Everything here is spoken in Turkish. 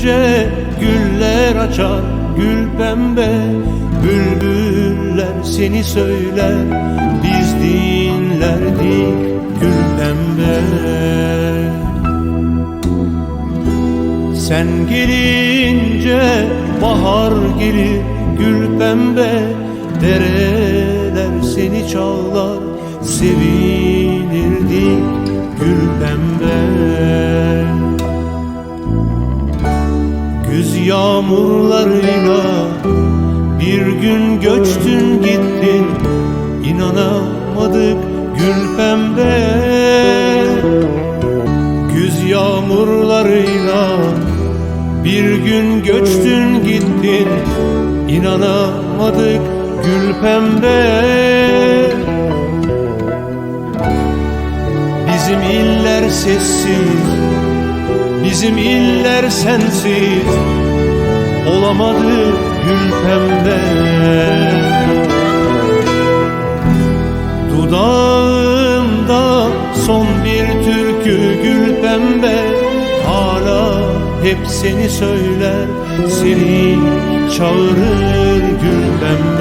gelince güller açar gül pembe Bülbüller seni söyler. Biz dinlerdik gül pembe. Sen gelince bahar gelir gül pembe. Dereler seni çağlar sevinirdik Güz yağmurlarıyla bir gün göçtün gittin. İnanamadık gül pembe. Güz yağmurlarıyla bir gün göçtün gittin. İnanamadık gül pembe. Bizim iller sessiz Bizim iller sensiz Olamadı gül pembe Dudağımda son bir türkü gül pembe Hala hep seni söyler Seni çağırır gül pembe